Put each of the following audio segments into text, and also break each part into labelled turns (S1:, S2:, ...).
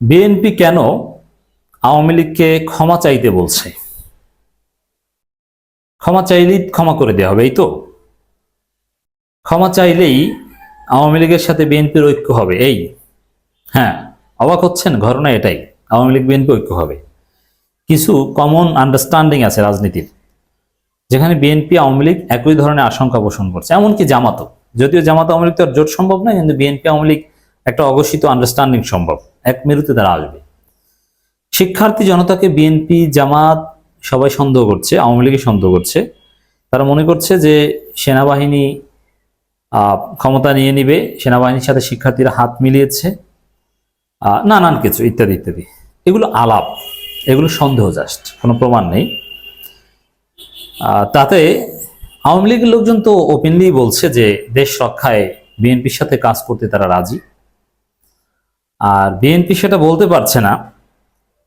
S1: BNP কেন আওয়ামী লীগকে ক্ষমা চাইতে বলছে? ক্ষমা চাইলেই ক্ষমা করে দেওয়া হবে, এই তো? ক্ষমা চাইলেই আওয়ামী লীগের সাথে বিএনপির ঐক্য হবে, এই? হ্যাঁ অবাক হচ্ছেন? ঘটনা এটাই, আওয়ামী লীগ বিএনপি ঐক্য হবে। কিছু কমন আন্ডারস্ট্যান্ডিং আছে রাজনীতির, যেখানে বিএনপি আওয়ামী লীগ একই ধরনের আশঙ্কা পোষণ করছে, এমনকি জামাতও। যদিও জামাত আওয়ামী লীগ তো আর জোট সম্ভব নয়, কিন্তু বিএনপি আওয়ামী লীগ একটা অঘোষিত আন্ডারস্ট্যান্ডিং সম্ভব। এক মেরুতে তারা আসবে। শিক্ষার্থী জনতাকে বিএনপি, জামাত সবাই সন্দেহ করছে, আওয়ামী লীগই সন্দেহ করছে। তারা মনে করছে যে সেনাবাহিনী ক্ষমতা নিয়ে নিবে, সেনাবাহিনীর সাথে শিক্ষার্থীরা হাত মিলিয়েছে নানান কিছু, ইত্যাদি ইত্যাদি। এগুলো আলাপ, এগুলো সন্দেহ জাস্ট, কোনো প্রমাণ নেই। তাতে আওয়ামী লীগের লোকজন তো ওপেনলি বলছে যে দেশ রক্ষায় বিএনপির সাথে কাজ করতে তারা রাজি। আর বিএনপি সেটা বলতে পারছে না,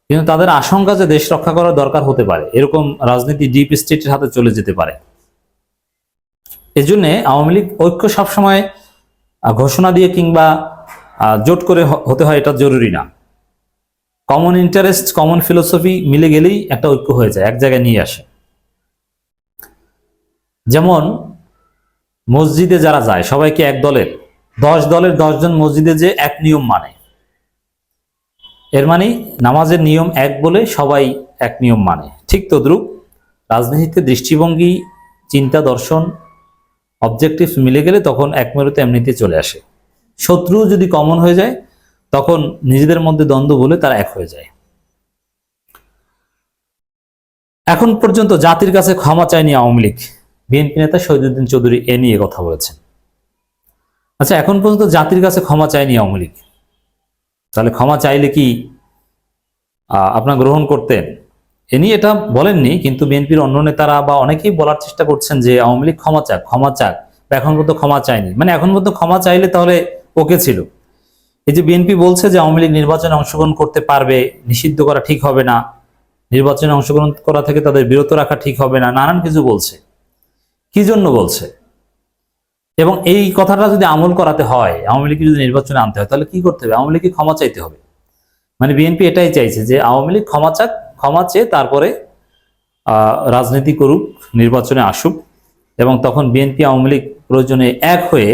S1: কিন্তু তাদের আশঙ্কা যে দেশ রক্ষা করার দরকার হতে পারে। এরকম রাজনীতি ডিপ স্টেটের হাতে চলে যেতে পারে। এই জন্য আওয়ামী লীগ ঐক্য সবসময় ঘোষণা দিয়ে কিংবা জোট করে হতে হয় এটা জরুরি না। কমন ইন্টারেস্ট কমন ফিলোসফি মিলে গেলেই একটা ঐক্য হয়ে যায়, এক জায়গায় নিয়ে আসে। যেমন, মসজিদে যারা যায়, সবাইকে এক দলের, দশ দলের দশজন মসজিদে যে এক নিয়ম মানে। এর মানে নামাজের নিয়ম এক বলে সবাই এক নিয়ম মানে। ঠিক তদ্রুপ রাজনীতিতে দৃষ্টিভঙ্গি, চিন্তা, দর্শন অবজেক্টিভ মিলে গেলে তখন এক মেরুতে এমনিতে চলে আসে। শত্রু যদি কমন হয়ে যায়, তখন নিজেদের মধ্যে দ্বন্দ্ব বলে তারা এক হয়ে যায়। এখন পর্যন্ত জাতির কাছে ক্ষমা চায়নি আওয়ামী লীগ। বিএনপি নেতা শহীদুদ্দিন চৌধুরী এ নিয়ে কথা বলেছেন। আচ্ছা এখন পর্যন্ত জাতির কাছে ক্ষমা চায়নি আওয়ামী লীগ। তাহলে ক্ষমা চাইলে কি আপনার গ্রহণ করতেন এ নিয়ে এটা বলেননি, কিন্তু বিএনপির অন্য নেতারা বা অনেকেই বলার চেষ্টা করছেন যে আওয়ামী লীগ ক্ষমা চাক ক্ষমা চাক, বা এখন পর্যন্ত ক্ষমা চায়নি। মানে এখন পর্যন্ত ক্ষমা চাইলে তাহলে ওকে ছিল। এই যে বিএনপি বলছে যে আওয়ামী লীগ নির্বাচনে অংশগ্রহণ করতে পারবে, নিষিদ্ধ করা ঠিক হবে না, নির্বাচনে অংশগ্রহণ করা থেকে তাদের বিরত রাখা ঠিক হবে না, নানান কিছু বলছে। কি জন্য বলছে? এবং এই কথাটা যদি আমল করাতে হয়, আওয়ামী লীগকে যদি নির্বাচনে আনতে হয়, তাহলে কি করতে হবে? আওয়ামী লীগকে ক্ষমা চাইতে হবে। মানে বিএনপি এটাই চাইছে যে আওয়ামী লীগ ক্ষমা চাক, ক্ষমা চেয়ে তারপরে রাজনীতি করুক, নির্বাচনে আসুক এবং তখন বিএনপি, আওয়ামী লীগ প্রয়োজনে এক হয়ে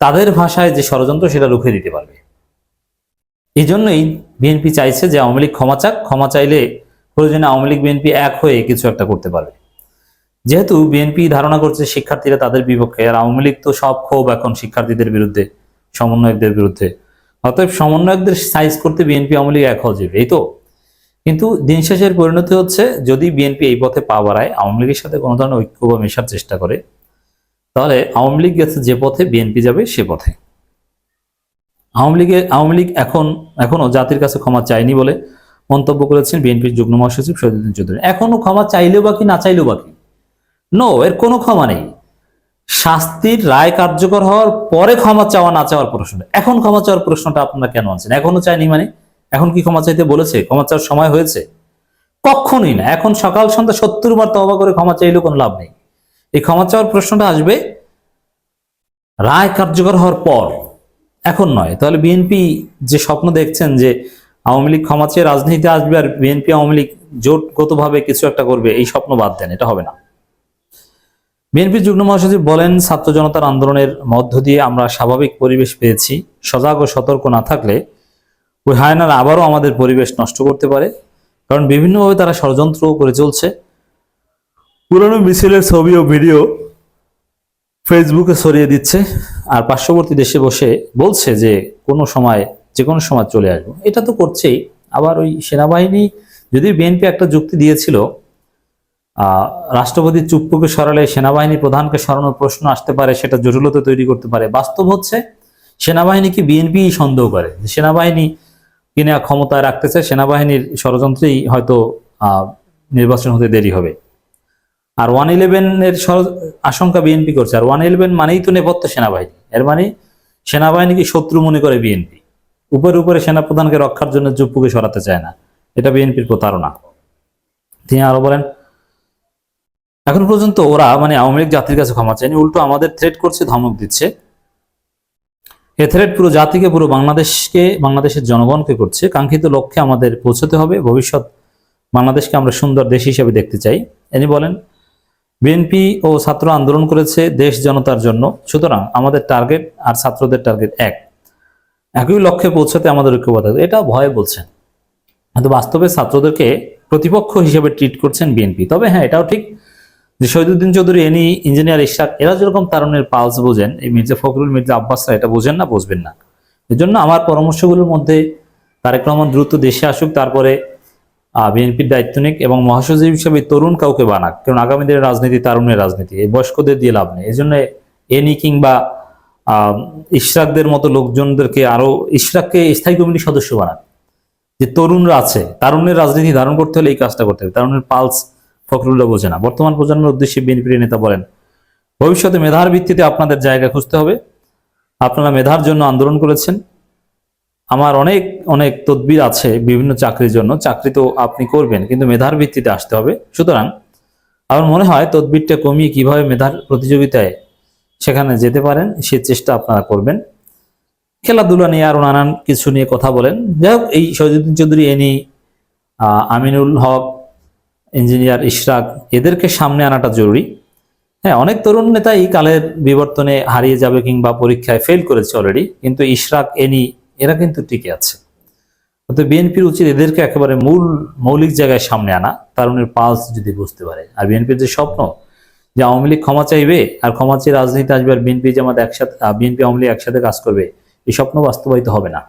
S1: তাদের ভাষায় যে ষড়যন্ত্র সেটা রুখে দিতে পারবে। এই জন্যই বিএনপি চাইছে যে আওয়ামী লীগ ক্ষমা চাক, ক্ষমা চাইলে প্রয়োজনে আওয়ামী লীগ, বিএনপি এক হয়ে কিছু একটা করতে পারবে। যেহেতু বিএনপি ধারণা করছে শিক্ষার্থীরা তাদের বিপক্ষে, আর আওয়ামী লীগ তো সব ক্ষোভ এখন শিক্ষার্থীদের বিরুদ্ধে, সমন্বয়কদের বিরুদ্ধে। অতএব সমন্বয়কদের সাইজ করতে বিএনপি আওয়ামী লীগ এক যাবে এই তো? কিন্তু দিন শেষের পরিণতি হচ্ছে, যদি বিএনপি এই পথে পা বাড়ায়, আওয়ামী লীগের সাথে কোনো ধরনের ঐক্য বা মেশার চেষ্টা করে, তাহলে আওয়ামী লীগ গেছে যে পথে বিএনপি যাবে সে পথে। আওয়ামী লীগে, আওয়ামী লীগ এখন, এখনও জাতির কাছে ক্ষমা চায়নি বলে মন্তব্য করেছেন বিএনপির যুগ্ম মহাসচিব শহীদুদ্দিন চৌধুরী। এখনও ক্ষমা চাইলেও বাকি না চাইলেও বাকি নো এর কোনো ক্ষমা নেই। শাস্তির রায় কার্যকর হওয়ার পরে ক্ষমা চাওয়া না চাওয়ার প্রশ্ন। এখন ক্ষমা চাওয়ার প্রশ্নটা আপনারা কেন আনছেন? এখনও চাইনি মানে? এখন কি ক্ষমা চাইতে বলেছে? ক্ষমা চাওয়ার সময় হয়েছে? কখনোই না। এখন সকাল সন্ধ্যা সত্তর বার তবা করে ক্ষমা চাইলেও কোনো লাভ নেই। এই ক্ষমা চাওয়ার প্রশ্নটা আসবে রায় কার্যকর হওয়ার পর। এখন নয়। তাহলে বিএনপি যে স্বপ্ন দেখছেন যে আওয়ামী লীগ ক্ষমা চেয়ে রাজনীতিতে আসবে আর বিএনপি আওয়ামী লীগ জোটগতভাবে কিছু একটা করবে, এই স্বপ্ন বাদ দেন। এটা হবে না। বিএনপি যুগ্ম মহাসচিব বলেন ছাত্র জনতার আন্দোলনের মধ্য দিয়ে আমরা স্বাভাবিক পরিবেশ পেয়েছি। সজাগ ও সতর্ক না থাকলে ওই হায়নার আবারও আমাদের পরিবেশ নষ্ট করতে পারে। কারণ বিভিন্নভাবে তারা ষড়যন্ত্র করে চলছে। পুরনো মিছিলের ছবি ও ভিডিও ফেসবুকে ছড়িয়ে দিচ্ছে। আর পার্শ্ববর্তী দেশে বসে বলছে যে কোনো সময় যে কোনো সময় চলে আসব। এটা তো করছেই। আবার ওই সেনাবাহিনী যদি বিএনপি একটা যুক্তি দিয়েছিল রাষ্ট্রপতি চুপ্পুকে সরালে সেনাবাহিনী প্রধানকে সরানোর প্রশ্ন আসতে পারে, সেটা জটিলতা তৈরি করতে পারে। বাস্তব হচ্ছে সেনাবাহিনীকে বিএনপি সন্দেহ করে? সেনাবাহিনী কিনা ক্ষমতায় রাখতেছে সেনাবাহিনীর ষড়যন্ত্রেই হয়তো নির্বাচন হতে দেরি হবে। আর ওয়ান ইলেভেনের আশঙ্কা বিএনপি করছে। আর ওয়ান ইলেভেন মানেই তো নেপথ্য সেনাবাহিনী। এর মানে সেনাবাহিনীকে শত্রু মনে করে বিএনপি? উপরে উপরে সেনাপ্রধানকে রক্ষার জন্য চুপ্পুকে সরাতে চায় না। এটা বিএনপির প্রতারণা। তিনি আরও বলেন এখন পর্যন্ত ওরা মানে আওয়ামী লীগ জাতির কাছে ক্ষমা চায়নি, উল্টো আমাদের থ্রেট করছে, ধমক দিচ্ছে। এ থ্রেট পুরো জাতিকে, পুরো বাংলাদেশকে, বাংলাদেশের জনগণকে করছে। কাঙ্ক্ষিত লক্ষ্যে আমাদের পৌঁছতে হবে। ভবিষ্যৎ বাংলাদেশকে আমরা সুন্দর দেশ হিসেবে দেখতে চাই। এনি বলেন, বিএনপি ও ছাত্র আন্দোলন করেছে দেশ জনতার জন্য। সুতরাং আমাদের টার্গেট আর ছাত্রদের টার্গেট এক। একই লক্ষ্যে পৌঁছাতে আমাদের ঐক্যবদ্ধ এটা ভয়ে বলছেন। কিন্তু বাস্তবে ছাত্রদেরকে প্রতিপক্ষ হিসেবে ট্রিট করছেন বিএনপি। তবে হ্যাঁ এটাও ঠিক। যে শহীদুদ্দিন চৌধুরী এনি ইঞ্জিনিয়ার ইশরাক, এরা যেরকম তারুণের পালস বোঝেন, এই মির্জা ফখরুল, মির্জা আব্বাসরা এটা বোঝেন না, বুঝবেন না। এর জন্য আমার পরামর্শগুলোর মধ্যে তারেক রহমান দ্রুত দেশে আসুক, তারপরে বিএনপির দায়িত্ব নিক এবং মহাসচিব হিসেবে তরুণ কাউকে বানাক, কারণ আগামী দিনের রাজনীতি তারুণের রাজনীতি, এই বয়স্কদের দিয়ে লাভ নেই। এই জন্য এনি কিংবা ইশরাকদের মতো লোকজনদেরকে আরও, ইশরাককে স্থায়ী কমিটির সদস্য বানাক। যে তরুণরা আছে তারুণের রাজনীতি ধারণ করতে হলে এই কাজটা করতে হবে। তারুণের পালস ফখরুল্লাহ বোঝে না। বর্তমান প্রজন্মের উদ্দেশ্যে বিএনপির নেতা বলেন, ভবিষ্যতে মেধার ভিত্তিতে আপনাদের জায়গা খুঁজতে হবে। আপনারা মেধার জন্য আন্দোলন করেছেন। আমার অনেক অনেক তদবির আছে বিভিন্ন চাকরির জন্য। চাকরি তো আপনি করবেন, কিন্তু মেধার ভিত্তিতে আসতে হবে। সুতরাং আমার মনে হয় তদবিরটা কমিয়ে কীভাবে মেধার প্রতিযোগিতায় সেখানে যেতে পারেন, সে চেষ্টা আপনারা করবেন। খেলাধুলা নিয়ে আরও নানান কিছু নিয়ে কথা বলেন। যাই হোক, এই শহীদুদ্দিন চৌধুরী, এনি আমিনুল হক ইঞ্জিনিয়ার ইশরাক, এদেরকে সামনে আনাটা জরুরি। হ্যাঁ অনেক তরুণ নেতাই কালের বিবর্তনে হারিয়ে যাবে কিংবা পরীক্ষায় ফেল করেছে অলরেডি কিন্তু ইশরাক, এনি, এরা কিন্তু টিকে আছে। তো বিএনপির উচিত এদেরকে একেবারে মূল মৌলিক জায়গায় সামনে আনা তারুণের পালস যদি বুঝতে পারে। আর বিএনপির যে স্বপ্ন, যে আওয়ামী লীগ ক্ষমা চাইবে আর ক্ষমা চেয়ে রাজনীতি আসবে আর বিএনপি জামাত একসাথে বিএনপি আওয়ামী লীগ একসাথে কাজ করবে, এই স্বপ্ন বাস্তবায়িত হবে না।